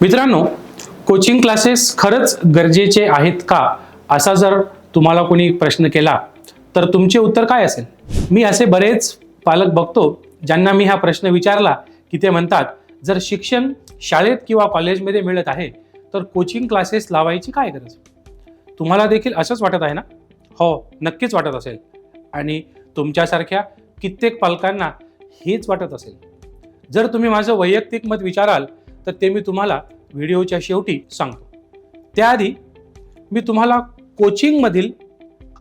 मित्रांनो coaching classes खरंच गरजेचे आहेत का? असा जर तुम्हाला कोणी प्रश्न केला तर तुमचे उत्तर काय असेल? मी असे बरेच पालक बघतो ज्यांना मी हा प्रश्न विचारला की ते म्हणतात जर शिक्षण शाळेत किंवा कॉलेजमध्ये मिळत आहे तर कोचिंग क्लासेस लावायची काय गरज? तुम्हाला देखील असंच वाटत आहे ना? हो नक्कीच वाटत असेल. आणि तुमच्यासारख्या कित्येक पालकांना हेच वाटत असेल. जर तुम्ही माझं वैयक्तिक मत विचाराल तर ते मी तुम्हाला व्हिडिओच्या शेवटी सांगतो. त्याआधी मी तुम्हाला कोचिंगमधील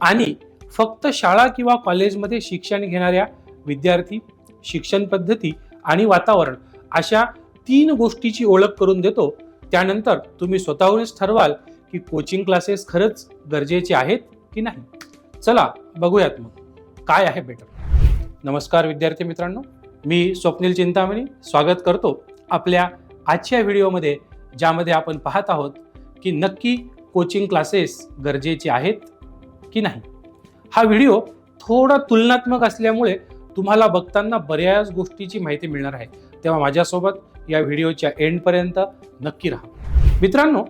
आणि फक्त शाळा किंवा कॉलेजमध्ये शिक्षण घेणाऱ्या विद्यार्थी शिक्षण पद्धती आणि वातावरण अशा तीन गोष्टीची ओळख करून देतो. त्यानंतर तुम्ही स्वतःहूनच ठरवाल की कोचिंग क्लासेस खरंच गरजेचे आहेत की नाही. चला बघूयात मग. काय आहे बेटर? नमस्कार विद्यार्थी मित्रांनो. मी स्वप्नील चिंतामणी. स्वागत करतो आपल्या आजच्या व्हिडिओमध्ये ज्यामध्ये आपण पाहत आहोत की नक्की कोचिंग क्लासेस गरजेचे आहेत की नाही? हा व्हिडिओ थोडा तुलनात्मक असल्यामुळे तुम्हाला बघताना बऱ्याच गोष्टीची माहिती मिळणार आहे. तेव्हा माझ्यासोबत या व्हिडिओच्या एंडपर्यंत नक्की राहा. मित्रांनो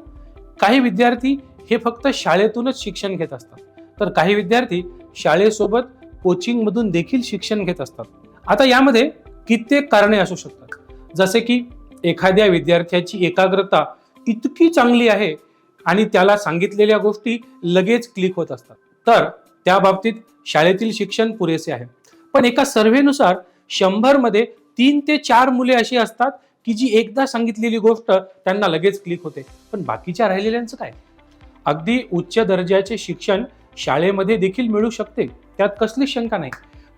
काही विद्यार्थी हे फक्त शाळेतूनच शिक्षण घेत असतात. तर काही विद्यार्थी शाळेसोबत कोचिंगमधून देखील शिक्षण घेत असतात. आता यामध्ये कित्येक कारणे असू शकतात. जसे की एखाद्या विद्यार्थ्याची एकाग्रता इतकी चांगली आहे आणि त्याला सांगितलेल्या गोष्टी लगेच क्लिक होत असतात. तर त्या बाबतीत शाळेतील शिक्षण पुरेसे आहे. पण एका सर्व्हेनुसार शंभरमध्ये तीन ते चार मुले अशी असतात की जी एकदा सांगितलेली गोष्ट त्यांना लगेच क्लिक होते. पण बाकीच्या राहिलेल्यांचं काय? अगदी उच्च दर्जाचे शिक्षण शाळेमध्ये देखील मिळू शकते. त्यात कसली शंका नाही.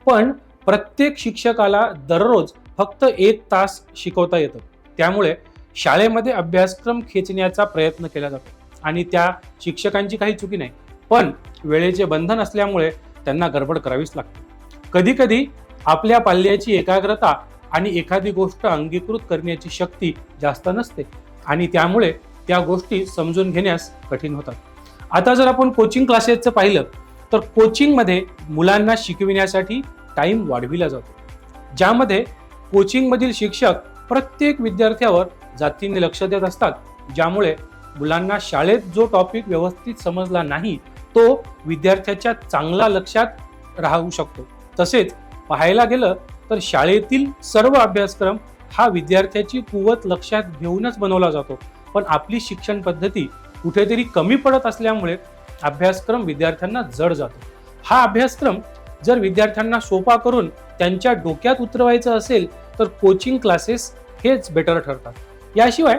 पण प्रत्येक शिक्षकाला दररोज फक्त एक तास शिकवता येतं. त्यामुळे शाळेमध्ये अभ्यासक्रम खेचण्याचा प्रयत्न केला जातो. आणि त्या शिक्षकांची काही चुकी नाही पण वेळेचे बंधन असल्यामुळे त्यांना गडबड करावीच लागते. कधीकधी आपल्या पाल्याची एकाग्रता आणि एखादी गोष्ट अंगीकृत करण्याची शक्ती जास्त नसते आणि त्यामुळे त्या गोष्टी समजून घेण्यास कठीण होतात. आता जर आपण कोचिंग क्लासेसचं पाहिलं तर कोचिंगमध्ये मुलांना शिकविण्यासाठी टाईम वाढविला जातो. ज्यामध्ये कोचिंगमधील शिक्षक प्रत्येक विद्यार्थ्यावर जातीने लक्ष देत असतात ज्यामुळे मुलांना शाळेत जो टॉपिक व्यवस्थित समजला नाही तो विद्यार्थ्याच्या चांगला लक्षात राहू शकतो. तसेच पाहायला गेलं तर शाळेतील सर्व अभ्यासक्रम हा विद्यार्थ्याची कुवत लक्षात घेऊनच बनवला जातो. पण आपली शिक्षण पद्धती कुठेतरी कमी पडत असल्यामुळे अभ्यासक्रम विद्यार्थ्यांना जड जातो. हा अभ्यासक्रम जर विद्यार्थ्यांना सोपा करून त्यांच्या डोक्यात उतरवायचं असेल तर कोचिंग क्लासेस हेच बेटर ठरतात. याशिवाय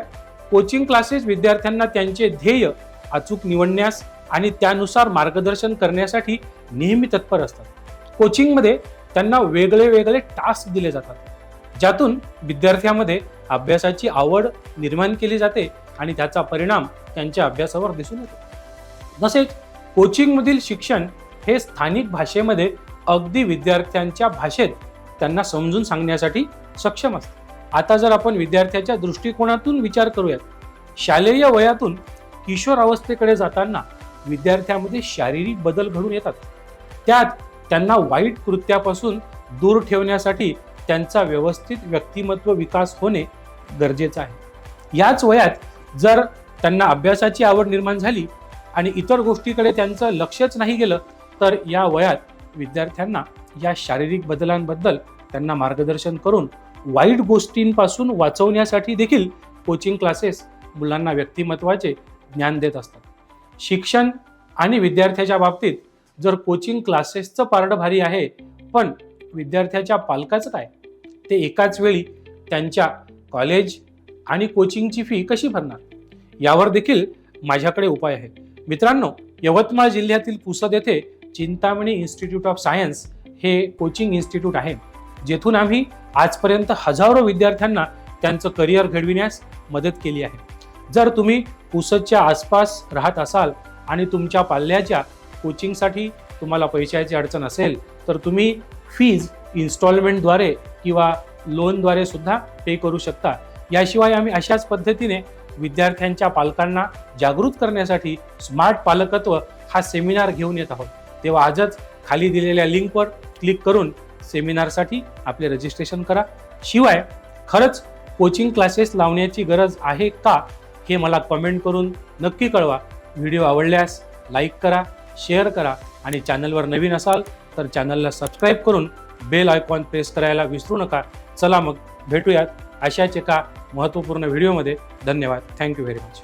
कोचिंग क्लासेस विद्यार्थ्यांना त्यांचे ध्येय अचूक निवडण्यास आणि त्यानुसार मार्गदर्शन करण्यासाठी नेहमी तत्पर असतात. कोचिंगमध्ये त्यांना वेगळे वेगळे टास्क दिले जातात. ज्यातून विद्यार्थ्यामध्ये अभ्यासाची आवड निर्माण केली जाते आणि त्याचा परिणाम त्यांच्या अभ्यासावर दिसून येतो. तसेच कोचिंगमधील शिक्षण हे स्थानिक भाषेमध्ये अगदी विद्यार्थ्यांच्या भाषेत त्यांना समजून सांगण्यासाठी सक्षम असते आता जर आपण विद्यार्थ्याच्या दृष्टिकोनातून विचार करूयात शालेय वयातून किशोर अवस्थेकडे जाताना विद्यार्थ्यामध्ये शारीरिक बदल घडून येतात. त्यात त्यांना वाईट कृत्यापासून दूर ठेवण्यासाठी त्यांचा व्यवस्थित व्यक्तिमत्व विकास होणे गरजेचं आहे. याच वयात जर त्यांना अभ्यासाची आवड निर्माण झाली आणि इतर गोष्टीकडे त्यांचं लक्षच नाही गेलं तर या वयात विद्यार्थ्यांना या शारीरिक बदलांबद्दल त्यांना मार्गदर्शन करून वाईट गोष्टींपासून वाचवण्यासाठी देखील कोचिंग क्लासेस मुलांना व्यक्तिमत्वाचे ज्ञान देत असतात. शिक्षण आणि विद्यार्थ्याच्या बाबतीत जर कोचिंग क्लासेसचं पारड भारी आहे पण विद्यार्थ्याच्या पालकाचं काय? ते एकाच वेळी त्यांच्या कॉलेज आणि कोचिंगची फी कशी भरणार? यावर देखील माझ्याकडे उपाय आहे. मित्रांनो यवतमाळ जिल्ह्यातील पुसद येथे चिंतामणी इन्स्टिट्यूट ऑफ सायन्स हे कोचिंग इन्स्टिट्यूट आहे. जेथून आम्ही आजपर्यंत हजारो विद्यार्थ्यांना त्यांचं करिअर घडविण्यास मदत केली आहे. जर तुम्ही पुसदच्या आसपास राहत असाल आणि तुमच्या पाल्याच्या कोचिंगसाठी तुम्हाला पैशाची अडचण असेल तर तुम्ही फीज इन्स्टॉलमेंटद्वारे किंवा लोनद्वारे सुद्धा पे करू शकता. याशिवाय आम्ही अशाच पद्धतीने विद्यार्थ्यांच्या पालकांना जागृत करण्यासाठी स्मार्ट पालकत्व हा सेमिनार घेऊन येत आहोत. तेव्हा आजच खाली दिलेल्या लिंकवर क्लिक करून सेमिनारसाठी आपले रजिस्ट्रेशन करा. शिवाय खरंच कोचिंग क्लासेस लावण्याची गरज आहे का हे मला कमेंट करून नक्की कळवा. व्हिडिओ आवडल्यास लाईक करा शेअर करा आणि चॅनलवर नवीन असाल तर चॅनलला सबस्क्राईब करून बेल आयकॉन प्रेस करायला विसरू नका. चला मग भेटूयात अशाच एका महत्त्वपूर्ण व्हिडिओमध्ये धन्यवाद. Thank you very much